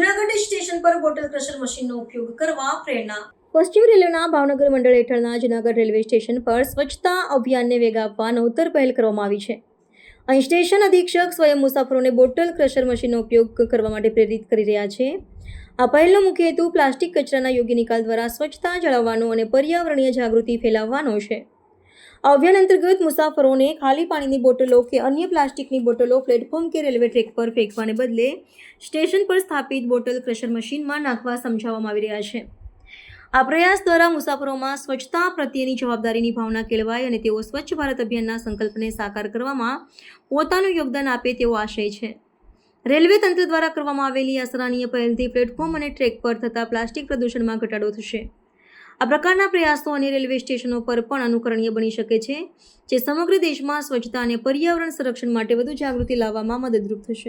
Station પર bottle crusher મશીનનો ઉપયોગ કરવા પ્રેરણા. પશ્ચિમ રેલવેના ભાવનગર મંડળ હેઠળના જુનાગઢ રેલવે સ્ટેશન પર સ્વચ્છતા અભિયાનને વેગ આપવા નવતર પહેલ કરવામાં આવી છે. અહીં સ્ટેશન અધિક્ષક સ્વયં મુસાફરોને બોટલ ક્રશર મશીનનો ઉપયોગ કરવા માટે પ્રેરિત કરી રહ્યા છે. આ પહેલનો મુખ્ય હેતુ પ્લાસ્ટિક કચરાના યોગ્ય નિકાલ દ્વારા સ્વચ્છતા જાળવવાનો અને પર્યાવરણીય જાગૃતિ ફેલાવવાનો છે. આ અભિયાન અંતર્ગત મુસાફરોને ખાલી પાણીની બોટલો કે અન્ય પ્લાસ્ટિકની બોટલો પ્લેટફોર્મ કે રેલવે ટ્રેક પર ફેંકવાને બદલે સ્ટેશન પર સ્થાપિત બોટલ ક્રશર મશીનમાં નાખવા સમજાવવામાં આવી રહ્યા છે. આ પ્રયાસ દ્વારા મુસાફરોમાં સ્વચ્છતા પ્રત્યેની જવાબદારીની ભાવના કેળવાય અને તેઓ સ્વચ્છ ભારત અભિયાનના સંકલ્પને સાકાર કરવામાં પોતાનું યોગદાન આપે તેવો આશય છે. રેલવે તંત્ર દ્વારા કરવામાં આવેલી આ સરાહનીય પહેલથી પ્લેટફોર્મ અને ટ્રેક પર થતા પ્લાસ્ટિક પ્રદૂષણમાં ઘટાડો થશે. આ પ્રકારના પ્રયાસો અને રેલવે સ્ટેશનો પર પણ અનુકરણીય બની શકે છે, જે સમગ્ર દેશમાં સ્વચ્છતા અને પર્યાવરણ સંરક્ષણ માટે વધુ જાગૃતિ લાવવામાં મદદરૂપ થશે.